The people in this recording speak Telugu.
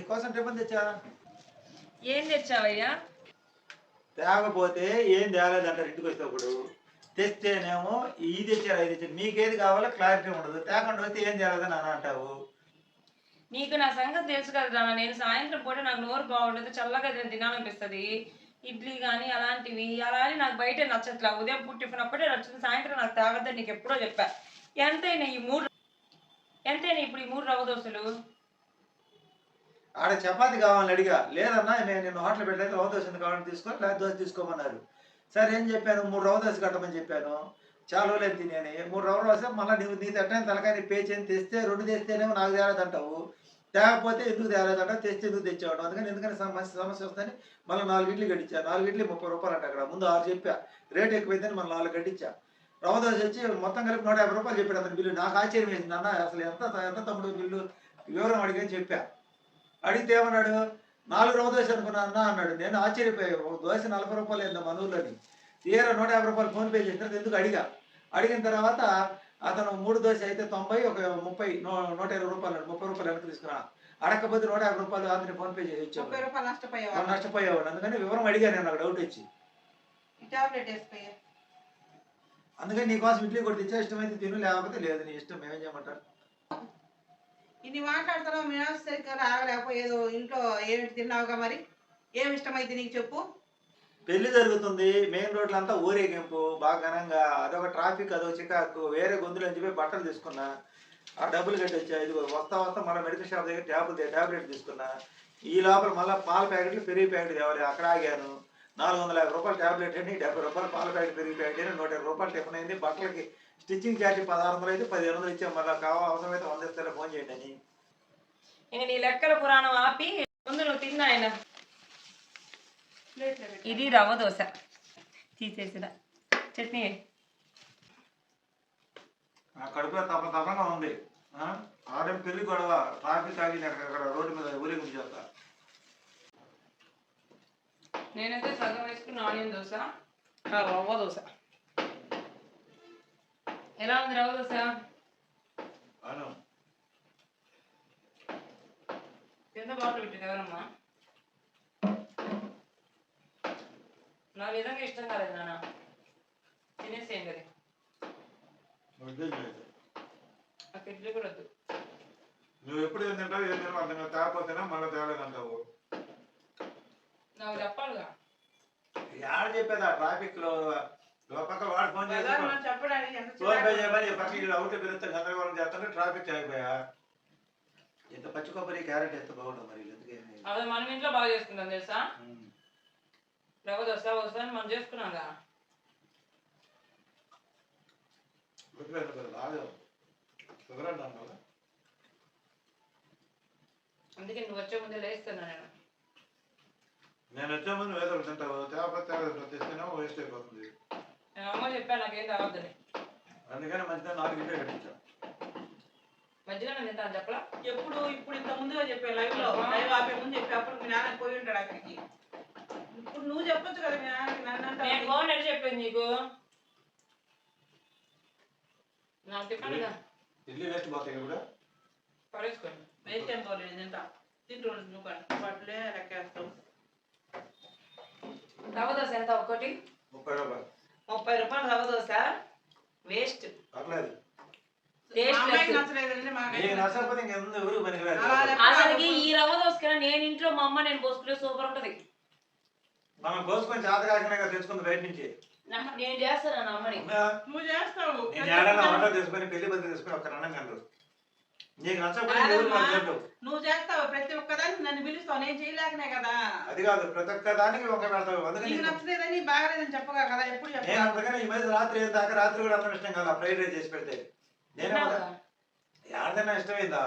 నీకోసం టిఫిన్ తెచ్చా? ఏం తెచ్చావయ్యా? తేకపోతే ఏం తేలేదంటారు ఇంటికి వచ్చేటప్పుడు? తెస్తేనేమో ఇది తెచ్చారు ఇది తెచ్చారు. మీకేది కావాలో క్లారిటీ ఉండదు. తేకుండా వస్తే ఏం తేలేదని అని అంటావు? నీకు నా సంగతి తెలుసు కదా నేను సాయంత్రం పూట నాకు నోరు బాగుండదు చల్లగా తినాలనిపిస్తుంది. ఇడ్లీ కానీ అలాంటివి అలా అని నాకు బయట నచ్చట్లా. ఉదయం పూట టిఫిన్ అప్పుడే నచ్చుతుంది సాయంత్రం నాకు తాగద్దని నీకు ఎప్పుడో చెప్పా. ఎంతైనా ఈ మూడు ఎంతైనా ఇప్పుడు ఈ మూడు రవ్వ దోశలు? ఆడ చపాతి కావాలని అడిగా. లేదన్నా నేను నిన్ను హోటల్ పెట్టలేదు రవ్వ దోశ కావాలని తీసుకో లేదా దోశ తీసుకోమన్నారు. సరే ఏం చెప్పాను? మూడు రవ్వ దోశ కట్టమని చెప్పాను. చాలా రోజులు తినేని మూడు రవ్వ దోశ మళ్ళీ నువ్వు నీ తట్టని తలకాయని పేచేని తెస్తే రెండు తెస్తేనేమో నాకు తేలేదంటావు. తేకపోతే ఎందుకు తేలేదంట తెస్తే ఎందుకు తెచ్చాడు అందుకని ఎందుకని సమస్య సమస్య వస్తుందని మళ్ళీ నాలుగు ఇడ్లీ కట్టించా. నాలుగు ఇడ్లీ ముప్పై రూపాయలు అంట అక్కడ. ముందు ఆరు చెప్పా. రేట్ ఎక్కువైందని మళ్ళీ నాలుగు కట్టించా. రవ్వ దోశ వచ్చి మొత్తం కలిపి నూట యాభై రూపాయలు చెప్పాడు అతను బిల్లు. నాకు ఆశ్చర్యం వేసింది. అన్న అసలు ఎంత ఎంత తమ్ముడు బిల్లు? వివరం అడిగని చెప్పా. అడిగితే ఏమన్నాడు? నాలుగు రవ్వ దోశ అనుకున్నా అన్న అన్నాడు. నేను ఆశ్చర్యపోయా ఒక దోశ నలభై రూపాయలు ఏందో మన ఊర్లోని. తీరా నూట యాభై రూపాయలు ఫోన్ పే చేసిన ఎందుకు అడిగా? అడిగిన తర్వాత అతను మూడు దోశ అయితే తొంభై ఒక ముప్పై నూట ఇరవై రూపాయలు. ముప్పై రూపాయలు వెనక్కి తీసుకురా. అడగకపోతే నూట యాభై రూపాయలు అతని ఫోన్ పే చేసి ఇచ్చాడు ముప్పై రూపాయలు నష్టపోయావా నష్టపోయేవాడు. అందుకని వివరం అడిగాను నేను నాకు డౌట్ వచ్చి. అందుకని నీకోసం ఇడ్లీ కొట్టి తెచ్చా ఇష్టమైతే తిను లేకపోతే లేదు. నీ ఇష్టం. మేమేం చేయమంటారు? ఇన్ని మాట్లాడుతున్నావు మేము సరిగ్గా రాగలేకపోయేదో ఇంట్లో ఏమిటి తిన్నావుగా మరి? ఏమి ఇష్టమైతే నీకు చెప్పు. పెళ్ళి జరుగుతుంది మెయిన్ రోడ్లంతా ఊరేగింపు బాగా ఘనంగా అదొక ట్రాఫిక్ అదొక చికాకు వేరే గొంతులు అని చెప్పి బట్టలు తీసుకున్నా. ఆ డబ్బులు కట్టొచ్చా ఇది వస్తా వస్తా మళ్ళీ మెడికల్ షాప్ దగ్గర ట్యాబ్లెట్ ట్యాబ్లెట్ తీసుకున్నా. ఈ లోపల మళ్ళీ పాల ప్యాకెట్లు పెరిగి ప్యాకెట్ తేవాలి అక్కడ ఆగాను. నాలుగు వందల యాభై రూపాయలు ట్యాబ్లెట్ అని డెబ్బై రూపాయలు పాల ప్యాకెట్ పెరిగి ప్యాకెట్ అని నూట రూపాయలు టిఫిన్ అయింది. బట్టలకి స్టిచ్చింగ్ ఛార్జ్ పదహారు వందలు అయితే పదిహేను వందలు ఇచ్చాం. మళ్ళీ కావాలి అవసరమైతే వంద ఇస్తారా ఫోన్ చేయండి అని. ఇంక నీ లెక్కల పురాణం ఆపి ముందు నువ్వు తిన్నా ఆయన. ప్లేట్లో పెట్టు. ఇది రవ్వ దోశ తీసేసిన. చట్నీ కడుపులో తప్ప తప్పగా ఉంది. ఆ? ఆడేం పెళ్ళి గొడవ? ట్రాఫిక్ ఆగి అక్కడ రోడ్డు మీద ఊరేగింపు చేస్తా నేనైతే సగం వేసుకున్న ఆనియన్ దోశ ఆ రవ్వ దోశ. ఎలా ఉంది రవ్వ దోశ? కింద బాటిల్ పెట్టింది ఎవరమ్మా? నా విధంగా ఇష్టం కాలేదు నాన్న. తినేసేయం కదా వద్దు లేదు. నాకు ఇడ్లీ కూడా వద్దు. నువ్వు ఎప్పుడు ఏం తింటావు ఏం తింటావు అర్థం కాదు తేకపోతేనా మళ్ళీ తేలేదంటావు నాకు చెప్పాలిగా. యాడ చెప్పేది ఆ ట్రాఫిక్లో? పక్క వాడు ఫోన్ చేసి మనం పక్క అవుట్ గందరగోళం ట్రాఫిక్ ఇంత పచ్చి కొబ్బరి క్యారెట్ ఎంత బాగుంటుంది మరి ఎందుకు అదే మనం ఇంట్లో బాగా చేసుకుంటాం తెలుసా. రవ్వ దోశ వస్తా మనం చేసుకున్నాగా. గుర్తుపెట్టు కదా, అందుకే నువ్వు వచ్చే ముందే లేస్తున్నా నేను. నేను వచ్చే ముందు వేరే తింటావు తేపతి తేలేదు తెస్తేనే వేస్ట్ అయిపోతుంది. నేను అమ్మ చెప్పాను నాకేం తాగొద్దని అందుకని మంచిగా నాలుగు ఇంటే కట్టించా. మధ్యలో నేను తింటాను చెప్పలా? ఎప్పుడు ఇప్పుడు ఇంత ముందుగా చెప్పే లైవ్లో లైవ్ ఆపే ముందు చెప్పి అప్పుడు మీ నాన్న పోయి ఉంటాడు అక్కడికి ఇప్పుడు నువ్వు చెప్పొచ్చు కదా మీ నాన్నకి నన్ను నేను. ఫోన్ చెప్పింది నీకు. నాకు టిఫిన్ ఇడ్లీ వేస్ట్ పోతాయి ఇప్పుడు. పడేసుకోండి. వేస్ట్ ఏం పోలేదు తింటా. నువ్వు కానీ వాటిలే లెక్కేస్తావు. రవ్వ దోశ ఎంత? ఒక్కటి? ముప్పై రూపాయలు. ముప్పై రూపాయలు రవ్వ దోశ. వేస్ట్ పర్లేదు. అసలుకి ఈ రవ్వ దోశకైనా నేను ఇంట్లో మా అమ్మ నేను పోసుకుంటే సూపర్ ఉంటది. మనం కోసుకొని చేత కాకుండా తెచ్చుకుంది బయట నుంచి. నేను చేస్తాను అమ్మని? నువ్వు చేస్తావు. నేను ఏడన్నా వంట తీసుకొని పెళ్ళి బద్దలు తీసుకొని ఒక రణం కలరు నీకు నచ్చకపోతే ఎవరు కాదమ్మా. పనికిరాదు. నువ్వు చేస్తావు ప్రతి ఒక్కదానికి నన్ను పిలుస్తావు నేను చేయలేకనే కదా అది కాదు ప్రతి ఒక్క దానికి ఒక పెడతావు అందుకని నీకు నచ్చలేదని బాగలేదని చెప్పగా కదా ఎప్పుడు నేను చెప్పాను అందుకని ఈ మధ్య రాత్రి దాకా రాత్రి కూడా అన్నం ఇష్టం కదా ఫ్రైడ్ రైస్ చేసి పెడితే నేను? ఎవరిదైనా ఇష్టమైందా